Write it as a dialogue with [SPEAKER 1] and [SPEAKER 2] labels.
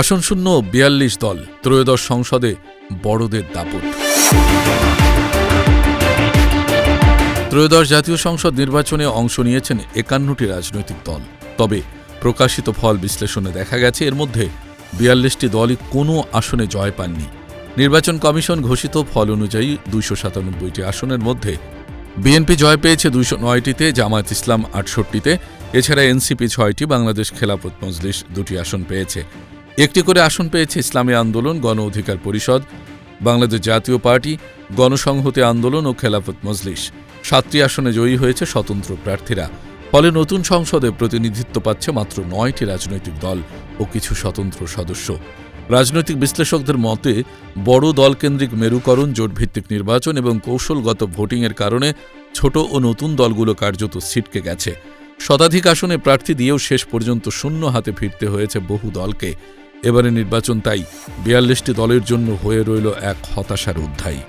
[SPEAKER 1] আসন শূন্য, বিয়াল্লিশ দল, ত্রয়োদশ সংসদে বড়দের দাপট। ত্রয়োদশ জাতীয় সংসদ নির্বাচনে অংশ নিয়েছেন একান্নটি রাজনৈতিক দল। তবে প্রকাশিত ফল বিশ্লেষণে দেখা গেছে, এর মধ্যে বিয়াল্লিশটি দলই কোনো আসনে জয় পাননি। নির্বাচন কমিশন ঘোষিত ফল অনুযায়ী দুইশো সাতানব্বইটি আসনের মধ্যে বিএনপি জয় পেয়েছে দুইশো নয়টিতে, জামায়াত ইসলাম আটষট্টিতে, এছাড়া এনসিপি ছয়টি, বাংলাদেশ খেলাফত মজলিস দুটি আসন পেয়েছে। একটি করে আসন পেয়েছে ইসলামী আন্দোলন, গণ অধিকার পরিষদ, বাংলাদেশ জাতীয় পার্টি, গণসংহতি আন্দোলন ও খেলাফত মজলিস। সাতটি আসনে জয়ী হয়েছে স্বতন্ত্র প্রার্থীরা। ফলে নতুন সংসদে প্রতিনিধিত্ব পাচ্ছে মাত্র নয়টি রাজনৈতিক দল ও কিছু স্বতন্ত্র সদস্য। রাজনৈতিক বিশ্লেষকদের মতে, বড় দলকেন্দ্রিক মেরুকরণ, জোটভিত্তিক নির্বাচন এবং কৌশলগত ভোটিংয়ের কারণে ছোট ও নতুন দলগুলো কার্যত ছিটকে গেছে। শতাধিক আসনে প্রার্থী দিয়েও শেষ পর্যন্ত শূন্য হাতে ফিরতে হয়েছে বহু দলকে। এবারে নির্বাচন তাই বিয়াল্লিশটি দলের জন্য হয়ে রইল এক হতাশার অধ্যায়।